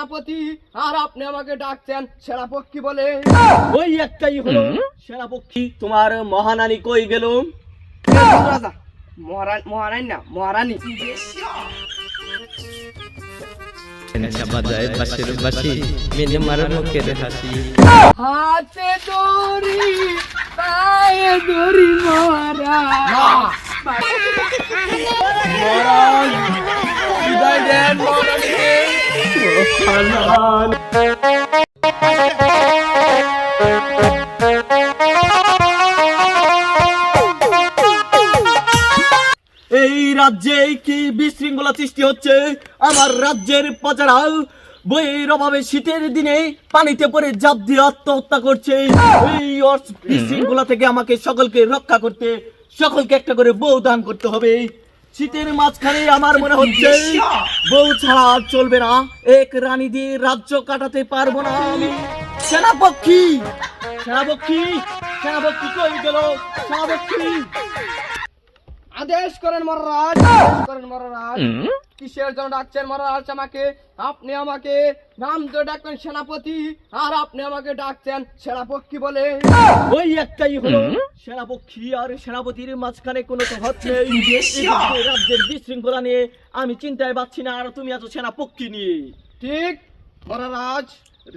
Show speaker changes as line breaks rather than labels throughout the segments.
সেনাপতি আর আপনি আমাকে ডাকছেন সেনাপক্ষী বলে।
ওই একটাই হলো সেনাপক্ষী তোমার মহানানী কই গেল?
রাজা মহারানী না মহারানী।
নেশা বাজায় বাঁশের বাঁশি মার মুখের হাসি।
হাতে দড়ি পায়ে দড়ি মহারা
বিদায় দেন এই রাজ্যে কি বিশৃঙ্খলা সৃষ্টি হচ্ছে? আমার রাজ্যের প্রজারা বইয়ের অভাবে শীতের দিনে পানিতে পড়ে জাপ দিয়ে আত্মহত্যা করছে। এই বিশৃঙ্খলা থেকে আমাকে সকলকে রক্ষা করতে, সকলকে একটা করে বউ দান করতে হবে। শীতের মাঝখানে আমার মনে হচ্ছে বউ ছাড়া চলবে না। এক রানী দিয়ে রাজ্য কাটাতে পারব না আমি। সেনাপক্ষী! সেনাপক্ষী! সেনাপক্ষী কই গেল? সেনাপক্ষী!
আদেশ করেন মহারাজ। করেন মহারাজ। কিসের জন্য ডাকছেন মহারাজ আমাকে? আপনি আমাকে নাম ধরে ডাকবেন সেনাপতি আর আপনি আমাকে ডাকছেন সেনাপক্ষী বলে।
ওই একটাই হলো সেনাপক্ষী আর সেনাপতির মাঝখানে কোনো তফাৎ নেই। এদিকে রাজ্যের বিশৃঙ্খলা নিয়ে আমি চিন্তায় পাচ্ছি না আর তুমি এত সেনাপক্ষী নিয়ে।
ঠিক। মহারাজ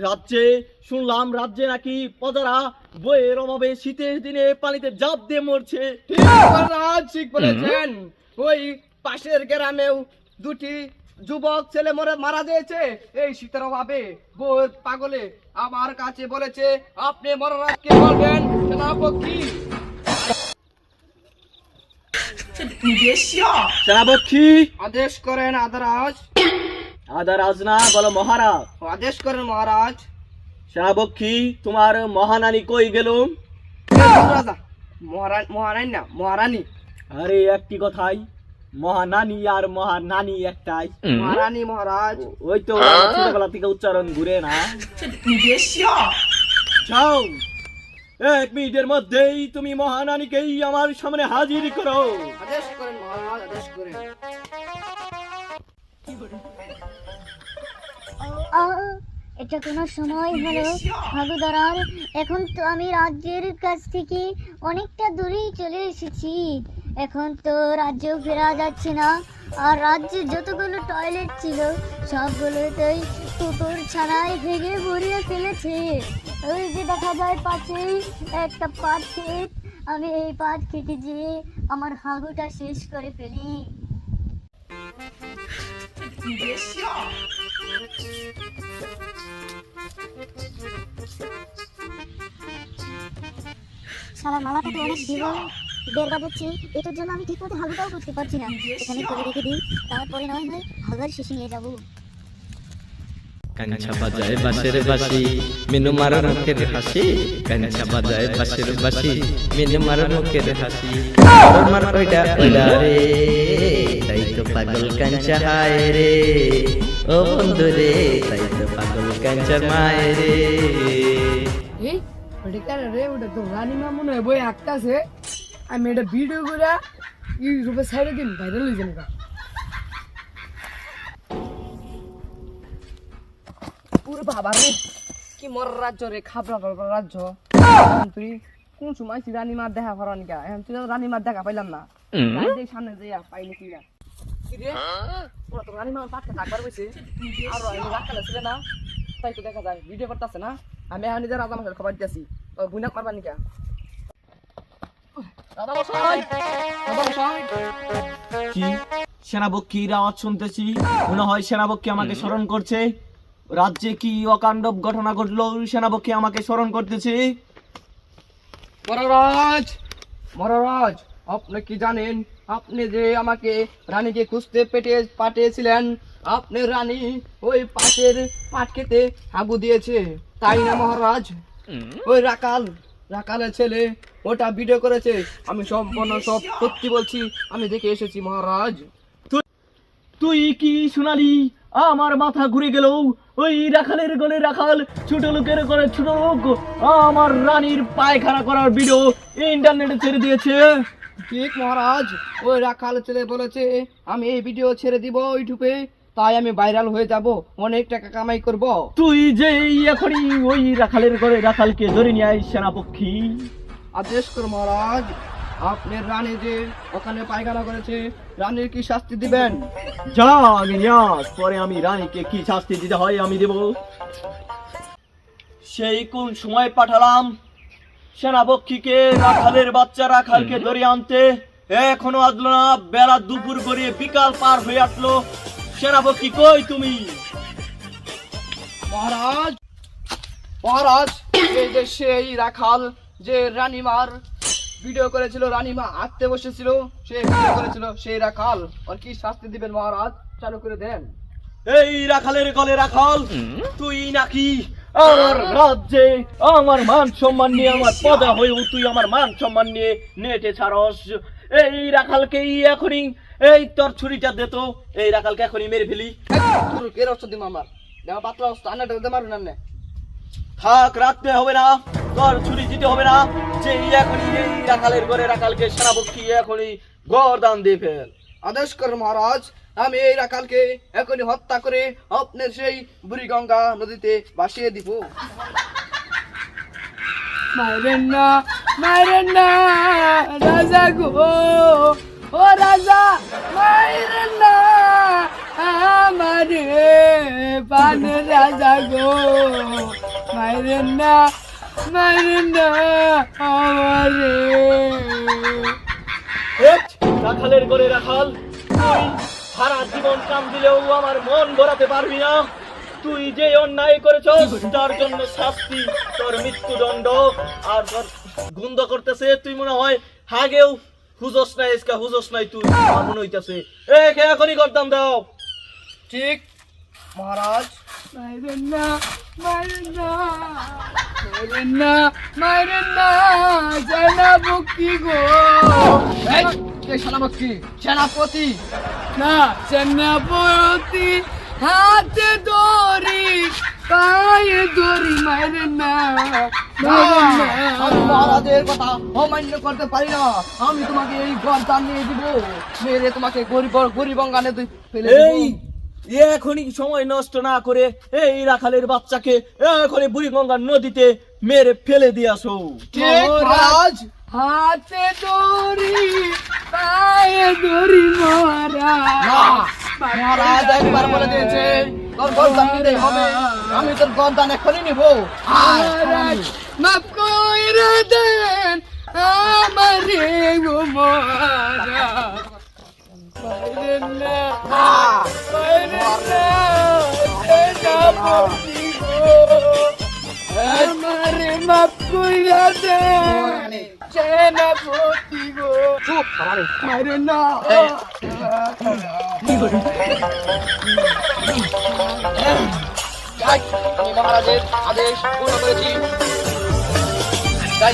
রাজ্যে শুনলাম রাজ্যে নাকি প্রজারা বইয়ের অভাবে শীতের দিনে পানিতে জাপ দিয়ে মরছে।
ঠিক বলেছেন ওই পাশের গ্রামেও দুটি যুবক ছেলে মরে মারা গিয়েছে। এই শীতের অভাবে বউয়ের পাগলে আমার কাছে বলেছে আপনি মহারাজকে বলবেন সেনাপক্ষী।
সেনাপক্ষী।
আদেশ করেন আদারাজ।
আদা রাজনা বলো মহারাজ।
আদেশ করেন মহারাজ।
সেনাপক্ষী তোমার মহানানী কই গেল?
রাজা মহারানী না মহারানী।
আরে একটি কথাই মহানানী আর মহানানী একটাই।
মহারানী মহারাজ।
ওই তো ছোটবেলা থেকে উচ্চারণ ঘুরে না। যাও। এক মিনিটের মধ্যেই তুমি মহানানীকেই আমার সামনে হাজির করো।
আদেশ করেন মহারাজ আদেশ করেন।
আহ, এটা কোনো সময় হলো ভাগুদারার এখন তো আমি রাজ্যের কাছ থেকে অনেকটা দূরেই চলে এসেছি। এখন তো রাজ্য ফেরা যাচ্ছে না। আর রাজ্যে যতগুলো টয়লেট ছিল, সবগুলোতেই কুকুর ছাড়াই ভেঙে ভরিয়ে ফেলেছে। ওই যে দেখা যায় পাশেই একটা পাট আমি এই পাট খেতে যেয়ে আমার হাগুটা শেষ করে ফেলি। সারা মালাটা তো অনেক জীবন বের বাজাচ্ছে এটার জন্য আমি ঠিক মতো হালুটাও করতে পারছি না। এখানে করে রেখে দিই। তারপরে নয় হয় হালুয়ার শেষে নিয়ে যাব।
কাঞ্চা বাজায় বাঁশের বাঁশি, মেনু মার মুখের হাসি। কাঞ্চা বাজায় বাঁশের বাঁশি, মেনু মার মুখের হাসি। আমার ওইটা রে। তাই তো পাগল কাঞ্চা হায় রে। ও বন্ধু রে, তাই তো পাগল কাঞ্চা মায় রে।
ওটা রে? ওটা তো রানীমা মনে হয় বই আঁকতাছে। আমি এটা ভিডিও করে ইউটিউবে সাইডে দিন ভাইরাল হয়েছে না বাবা রে। কি মর রাজ্য রে খাবরা খাবরা রাজ্য। তুই কোন সময় তুই রানীমার দেখা করান গা এখন তুই রানীমার দেখা পাইলাম না। সামনে যে পাইনি কি কি ওরা তো রানীমার পাটকে থাকবার বসে আর রাখালে ছিল না। তাই তো দেখা যায় ভিডিও করতেছে না। আমি এখন নিজের রাজা মাসের খবর দিতেছি। বুনা করবা নিকা দাদা মশাই! দাদা মশাই!
কি? সেনাপক্ষীর আওয়াজ শুনতেছি। মনে হয় সেনাপক্ষী আমাকে স্মরণ করছে। রাজ্যে কি অকাণ্ডব ঘটনা ঘটলো? সেনাপক্ষী আমাকে স্মরণ করতেছে।
মহারাজ! মহারাজ! আপনি কি জানেন? আপনি যে আমাকে রানীকে খুঁজতে পেটে পাঠিয়েছিলেন আপনি রানী ওই পাশের পাট খেতে হাগু দিয়েছে। তাই না মহারাজ? ওই রাকাল রাকালের ছেলে ওটা ভিডিও করেছে। আমি সম্পূর্ণ সব সত্যি বলছি। আমি দেখে এসেছি মহারাজ।
তুই কি শোনালি? আমার মাথা ঘুরে গেল ওই রাখালের গলে রাখাল ছোট লোকের গলে ছোট লোক আমার রানীর পায়খানা করার ভিডিও ইন্টারনেটে ছেড়ে দিয়েছে।
ঠিক মহারাজ ওই রাখাল ছেলে বলেছে আমি এই ভিডিও ছেড়ে দিব ইউটিউবে তাই আমি ভাইরাল হয়ে যাব অনেক টাকা কামাই করব।
তুই যে এখনই ওই রাখালের ঘরে রাখালকে ধরে নিয়ে আয় সেনাপক্ষী।
আদেশ কর মহারাজ আপনার রানী যে ওখানে পায়খানা করেছে রানীর কি শাস্তি দিবেন?
যা আমি নিয়ে আস, পরে আমি রানীকে কি শাস্তি দিতে হয় আমি দেব। সেই কোন সময় পাঠালাম? সেনাপক্ষীকে রাখালের বাচ্চা রাখালকে ধরে আনতে। এখনও আসলো না বেলা দুপুর করে বিকাল পার হয়ে আসলো। সেনাপক্ষী কই তুমি?
মহারাজ মহারাজ এই যে সেই রাখাল যে রানীমার ভিডিও করেছিল রানীমা আঁকতে বসেছিল সে ভিডিও করেছিল সেই রাখাল। আর কি শাস্তি দিবেন মহারাজ? চালু করে দেন।
এই রাখালের গলে রাখাল তুই নাকি আমার রাজ্যে আমার মান সম্মান নিয়ে আমার পদা হয়েও তুই আমার মান সম্মান নিয়ে নেটে ছাড়স। এই রাখালকে এখনই এই তোর ছুরিটা দে তো এই রাখালকে এখনই মেরে ফেলি।
তোর কে রক্ত দিম আমার? দেওয়া পাতলা অস্ত্র আন্নাটা দিতে পারবেন না।
থাক রাখতে হবে না। তোর ছুরি দিতে হবে না। যে এখনই এই রাখালের ঘরে রাখালকে সেনাপক্ষী এখনই গরদান দিয়ে ফেল।
আদেশ কর মহারাজ, আমি এই রাখালকে এখনই হত্যা করে আপনার সেই বুড়িগঙ্গা নদীতে ভাসিয়ে দিব। মাইরেন না মাইরেন না রাজা গো, ও রাজা মাইরেন না আমারে পান রাজা গো মাইরেন না মাইরেন না আমারে
রাখালের ঘরে রাখাল তুই সারা জীবন কাম দিলেও আমার মন ভরাতে পারবি না। তুই যে অন্যায় করেছস তার জন্য শাস্তি তোর মৃত্যুদণ্ড। আর তোর গুন্দ করতেছে তুই মনে হয় হাগেও হুজস নাই ইসকা হুজস নাই তুই মনে হইতাছে। এ কে এখনই করতাম দাও।
ঠিক মহারাজ। মাইরেন না মাইরেন না। মাইরেন না মাইরেন না সেনাপতি গো। এই, কে সেনাপতি সেনাপতি। না সেনাপতি হাতে দড়ি পায়ে দড়ি মাইরেন না আমি মহারাজের কথা অমান্য করতে পারি না। আমি তোমাকে এই গর্দান নিয়ে দিব। মেরে তোমাকে গরিব গরিবঙ্গানে ফেলে
এই এখনই সময় নষ্ট না করে এই রাখালের বাচ্চাকে এখনই বুড়িগঙ্গার নদীতে মেরে ফেলে দিয়ে আসো।
ঠিক হাতে দড়ি পায়ে দড়ি মহারাজ। মহারাজ একবার বলে দিয়েছে তোর গর্দান নিতে হবে। আমি তোর গর্দান এখনই নিব। মহারাজ মাফ কইরা দেন আমারে গো মহারাজ। আদেশ পূর্ণ করেছি তাই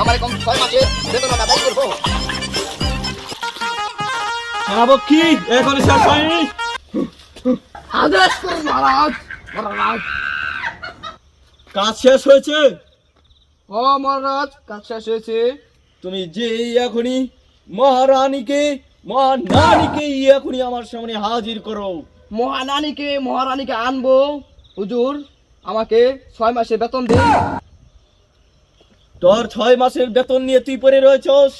আমার এখন ছয় মাসের বেতন আদায় করব।
শেষ হয়নি।
আদেশ করুন মহারাজ মহারাজ।
কাজ শেষ হয়েছে?
ও মহারাজ কাজ শেষ হয়েছে।
তুমি যে এখনই মহারানীকে মহারানীকে এখনই আমার সামনে হাজির করো।
মহারানীকে মহারানীকে আনব। হুজুর আমাকে ছয় মাসের বেতন দিন।
তোর ছয় মাসের বেতন নিয়ে তুই পরে রয়েছস।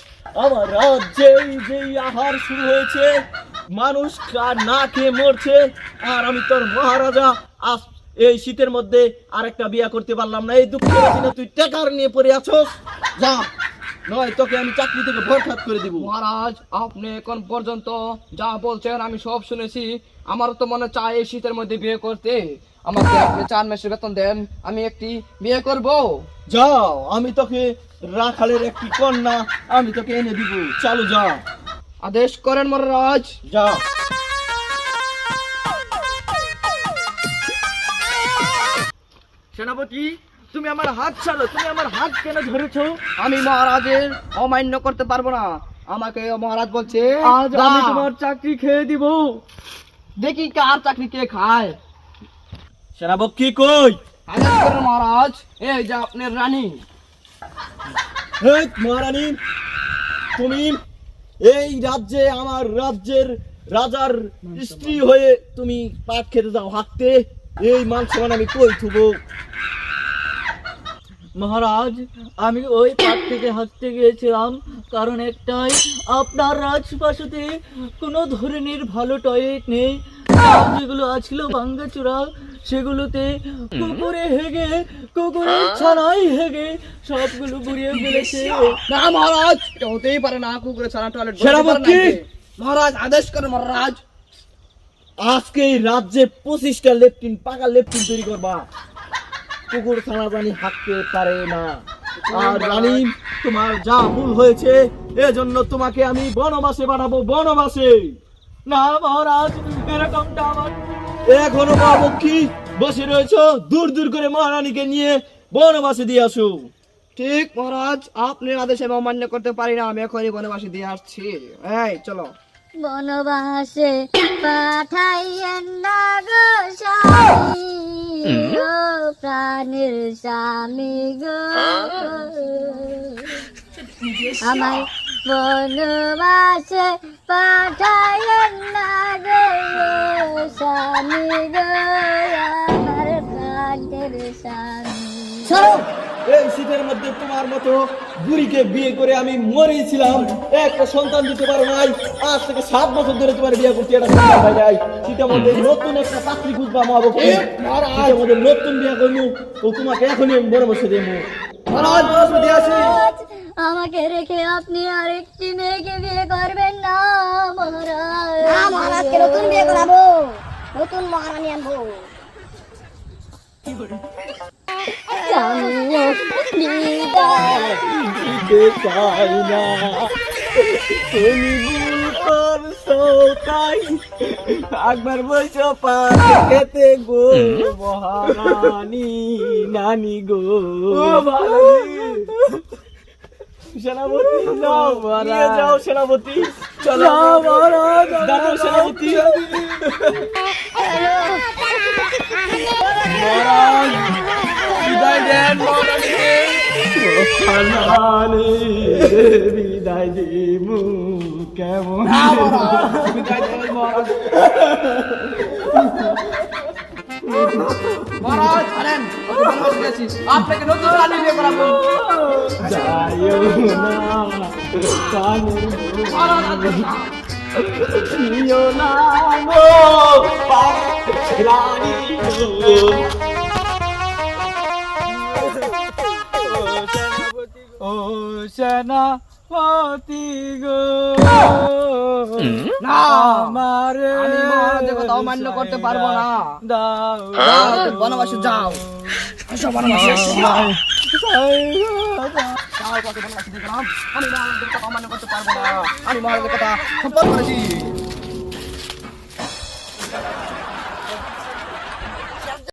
আমার রাজ্যে যে আহার শুরু হয়েছে, মানুষ না খেয়ে মরছে। আর আমি তোর মহারাজা। আজ এই শীতের মধ্যে আরেকটা বিয়া করতে পারলাম না। এই দিনে তুই টেকার নিয়ে পড়ে আছস। যা, নয় তোকে আমি চাকরি থেকে বরখাত করে দিব।
মহারাজ, আপনি এখন পর্যন্ত যা বলছেন আমি সব শুনেছি। আমার তো মনে চায় এই শীতের মধ্যে বিয়ে করতে। আমাকে আপনি চার মাসের বেতন দেন আমি একটি বিয়ে করব।
যাও আমি তোকে রাখালের একটি কন্যা আমি তোকে এনে দিব। চালু যা
আদেশ করেন মহারাজ।
যা সেনাপতি তুমি আমার হাত ছাড়ো তুমি আমার হাত কেন ধরেছ?
আমি মহারাজের অমান্য করতে পারব না। আমাকে মহারাজ বলছে
আজ। আমি তোমার চাকরি খেয়ে দিব।
দেখি কার চাকরি কে খায়।
সেনাপতি কই?
মহারাজ এই যে আপনার রানী।
মহারানী তুমি এই রাজ্যে আমার রাজ্যের রাজার স্ত্রী হয়ে তুমি পাট খেতে যাও এই মান সমান আমি কই থুবো?
মহারাজ আমি ওই পাট থেকে হাঁটতে গিয়েছিলাম কারণ একটাই আপনার রাজপাশতে কোনো ধরনের ভালো টয়লেট নেই। যেগুলো আছিল ভাঙ্গাচোরা। সেগুলোতে কুকুরে হেগে কুকুরের ছানাই হেগে সবগুলো গুড়িয়ে ফেলেছে।
না মহারাজ এটা হতেই পারে না কুকুরে ছানা টয়লেট
সেনাপতি!
মহারাজ আদেশ করে মহারাজ।
আজকে এই রাজ্যে পঁচিশটা লেফটিন পাকা লেফটিন তৈরি করবা। কুকুর ছানা জানি হাঁটতে পারে না। আর রানী তোমার যা ভুল হয়েছে এজন্য তোমাকে আমি বনবাসে পাঠাবো বনবাসে।
না মহারাজ এরকমটা আমার
এখনও পাবো বসে রয়েছো দূর দূর করে মহারানীকে নিয়ে বনবাসে দিয়ে আসো।
ঠিক মহারাজ আপনি আদেশ অমান্য করতে পারি না আমি এখনই বনবাসী দিয়ে আসছি। এই চলো।
বনবাসে পাঠাইয়েন না গো স্বামী গো প্রাণের স্বামী গো। আমার বনবাসে পাঠাইয়েন না গো স্বামী আমার প্রাণের স্বামী।
এই শীতের মধ্যে তোমার মতো বুড়িকে বিয়ে করে আমি মরেছিলাম। একটা সন্তান দিতে পারো নাই। আজ থেকে সাত বছর ধরে তোমার বিয়ে করছি এটা হয় নাই। শীতের মধ্যে নতুন একটা পাত্রী খুঁজবা শীতের মধ্যে নতুন বিয়ে করব তো তোমাকে এখনই আমি বড় বসে দেবো।
আমাকে রেখে আপনি আরেকটি মেয়েকে বিয়ে করবেন না মহারাজ।
না মহারাজকে নতুন বিয়ে করাবো। নতুন মহারানী আনব।
চাই না তুমি একবার বলছো পার খেতে গো মহারানী নানি গো সেনাপতি যাও নিয়ে যাও সেনাপতি চলো। দাঁড়াও সেনাপতি। বিদায় দেন বিদায় দিমু কেমন
মহারাজ ছাড়েন আপনাকে নতুন রানী বিয়ে করাবো
যাইও না নিও না গো রানী
ও সেনাপতি গো।
না
আমার
আমি মহারাজের কথা অমান্য করতে পারব না।
দাও
বনবাসে যাও। আসো বনবাসে যাও, আমি মহারাজের কথা অমান্য করতে পারব না। আমি মহারাজের কথা সম্পর্ক করেছি।